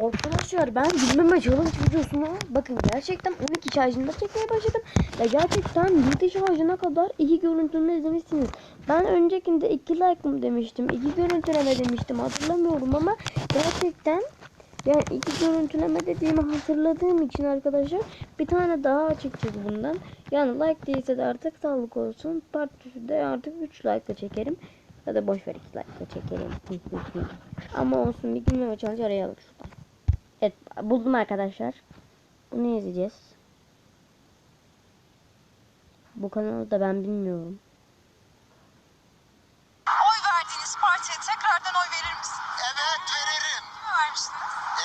Arkadaşlar ben bilmeme challenge videosunu bakın gerçekten 12 şarjında çekmeye başladım. Ve gerçekten 7 şarjına kadar iki görüntümü izlemişsiniz. Ben öncekinde 2 like mı demiştim, 2 görüntüleme demiştim hatırlamıyorum ama gerçekten yani iki görüntüleme dediğimi hatırladığım için arkadaşlar bir tane daha çekeceğiz bundan. Yani like değilse de artık sağlık olsun. Part 3'ü de artık 3 like çekerim. Ya da boş ver 2 like çekerim. Ama olsun bir gülmeme challenge arayalım şuradan. Buldum arkadaşlar. Bunu izleyeceğiz. Bu kanalı da ben bilmiyorum. Oy verdiğiniz partiye tekrardan oy verir misiniz? Evet veririm. Kime vermiştiniz? Ee,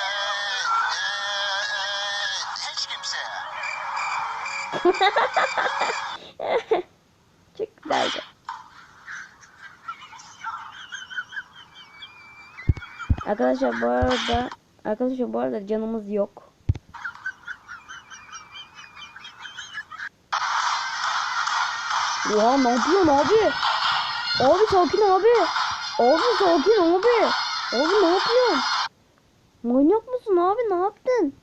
e, e, hiç kimseye. Çok güzeldi. Arkadaşlar bu arada arkadaşlar bu arada canımız yok. Ya ne yapıyorsun abi? Abi sakin abi. Abi sakin abi. Abi ne yapıyorsun? Manyak mısın abi ne yaptın?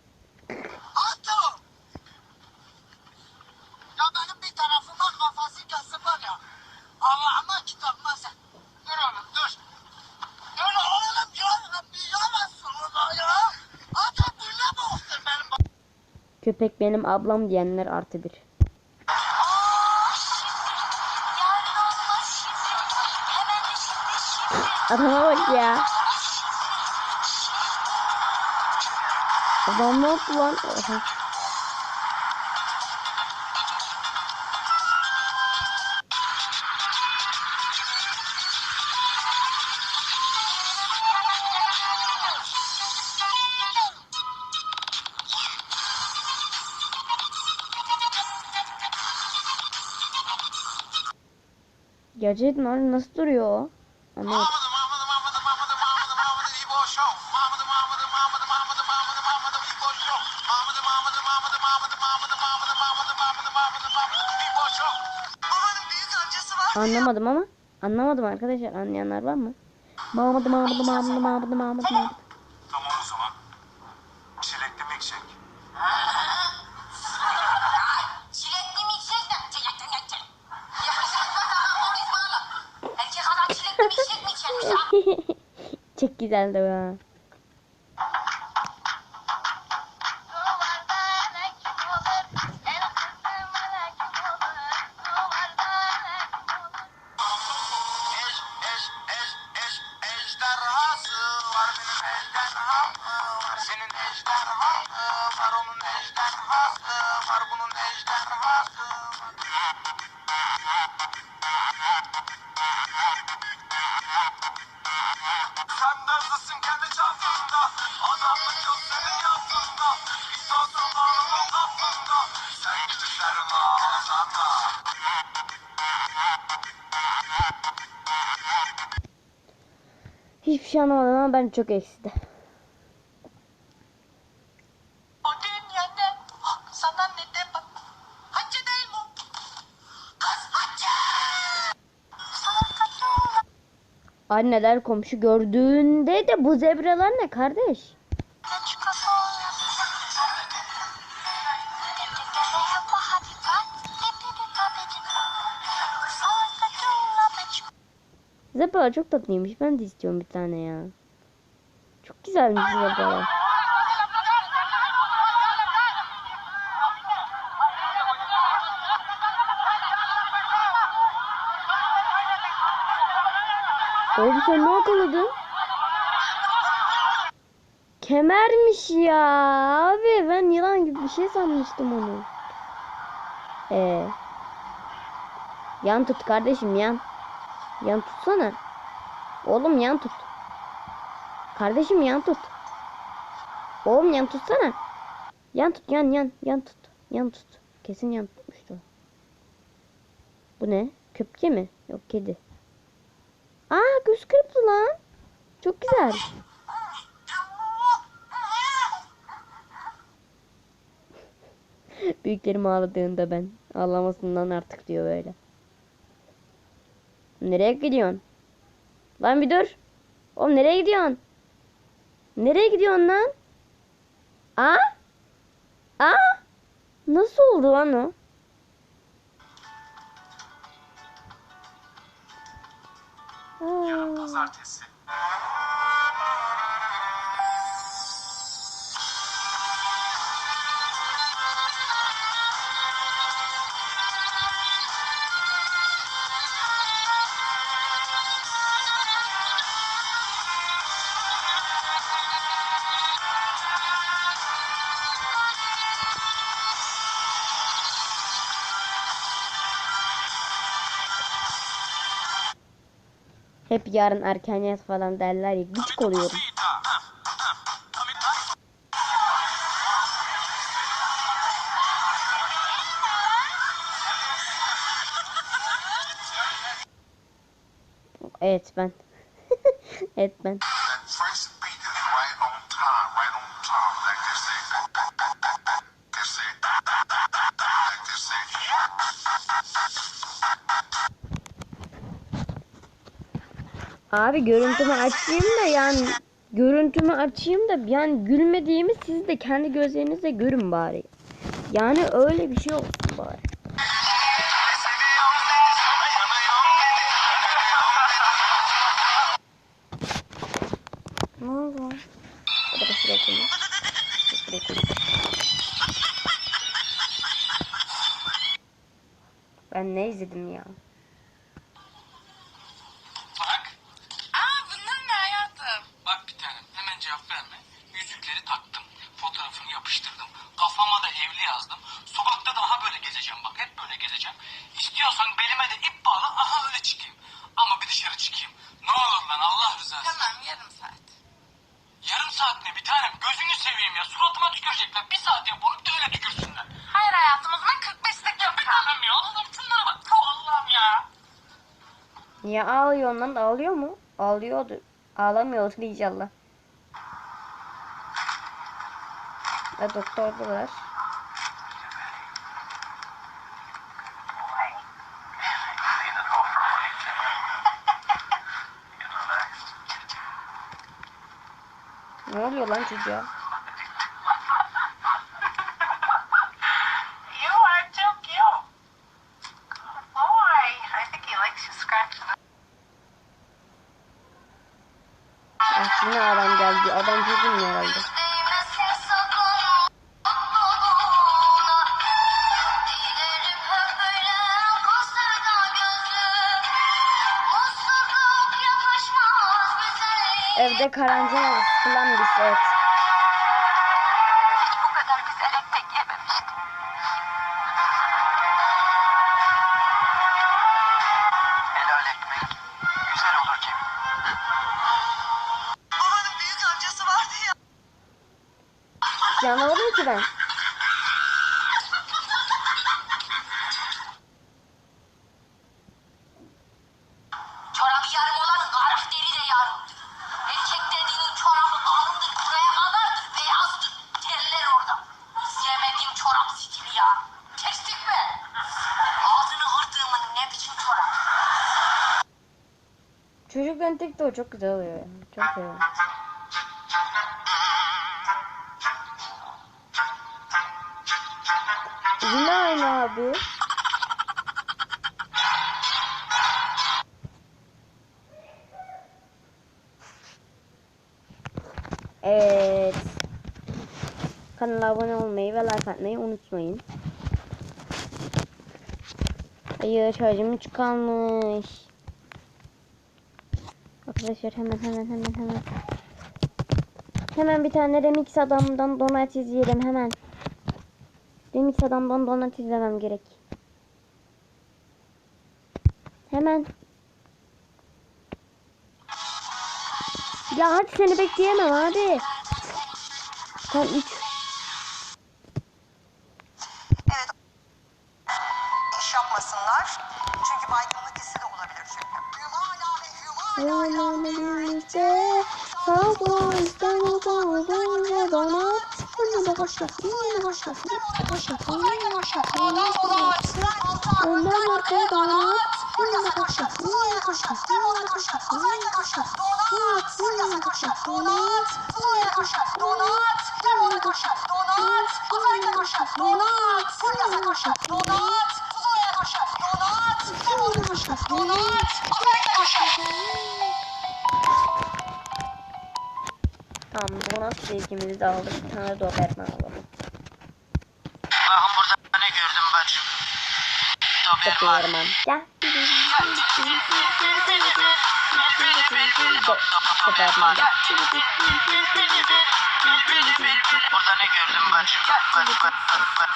Köpek benim ablam diyenler artı bir. Adama bak ya. Adam ne oldu lan? Show. Babanın büyük amcası var. Anlamadım ama. Anlamadım arkadaşlar. Anlayanlar var mı? Mahmut Mahmut Mahmut Mahmut Mahmut Mahmut. Benim ejderham var. Senin var onun ejderhası var bunun ejderhası Hiçbir şey anlamadım ama ben çok eksidi. Anneler komşu gördüğünde de bu zebralar ne kardeş? Zebralar çok tatlıymış. Ben de istiyorum bir tane ya. Çok güzelmiş bu zebralar. Oğlum sen ne yakaladın? Kemermiş ya. Abi ben yılan gibi bir şey sanmıştım onu. Ee. Yan tut kardeşim yan. Yan tutsana. Oğlum yan tut. Kardeşim yan tut. Oğlum yan tutsana. Yan tut yan yan yan tut. Yan tut. Kesin yan tutmuştu. Bu ne? Köpke mi? Yok kedi. Aa göz kırptı lan. Çok güzel. Büyüklerim ağladığında ben. Ağlamasından artık diyor böyle. Nereye gidiyorsun? Lan bir dur. Oğlum nereye gidiyorsun? Nereye gidiyorsun lan? Aa? Aa? Nasıl oldu lan o? Yarın Aa. pazartesi. Hep yarın erken yat falan derler ya gıcık oluyorum. Evet ben. evet ben. Abi görüntümü açayım da yani görüntümü açayım da yani gülmediğimi siz de kendi gözlerinizle görün bari. Yani öyle bir şey olsun bari. Ben ne izledim ya? Niye ağlıyor ondan da ağlıyor mu? Ağlıyordu. Ağlamıyordur inşallah. Ve doktordular. Ne oluyor lan çocuğa? Evde karantina sıkılan bir set. Hiç bu kadar güzel ekmek yememiştim. Helal ekmek. Güzel olur Cemil. Babanın büyük amcası vardı ya. Hiç anlamadım ki ben. Kestik mi? Ağzını kırdığımın ne biçim çorap? Çocukların TikTok çok güzel oluyor. ya. Çok seviyorum. Yine aynı abi. Evet. Kanala abone olmayı ve like atmayı unutmayın. Hayır şarjım hiç kalmış. Arkadaşlar hemen hemen hemen hemen. Hemen bir tane remix adamdan donat izleyelim hemen. Remix adamdan donat izlemem gerek. Hemen. Ya hadi seni bekleyemem abi. Sen 3. Çünkü baygınlık hissi de olabilir çünkü. Hümala ve hümala birlikte Cowboys, Cowboys, Cowboys, Donald Önüne başlat, önüne başlat, önüne başlat, önüne başlat, önüne başlat Önden arkaya Donald Önüne başlat, önüne başlat, önüne başlat, önüne başlat Donald, önüne başlat, Donald Önüne başlat, Donald Önüne başlat, Donald Önüne başlat, Donald Önüne başlat, Donald Tamam bonus sevgimizi de aldık. Bir tane Doberman alalım. Bakın burada ne gördüm bacım. Doberman. Doberman. Doberman. Burada ne gördüm bacım. Bak bak bak bak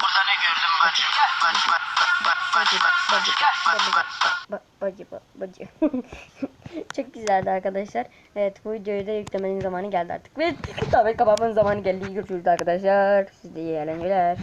Burada ne gördüm bacı? Bacı bacı bacı bacı Çok güzeldi arkadaşlar. Evet bu videoyu da yüklemenin zamanı geldi artık. Ve tabii kapatmanın zamanı geldi. Görüşürüz arkadaşlar. Size iyi eğlenceler.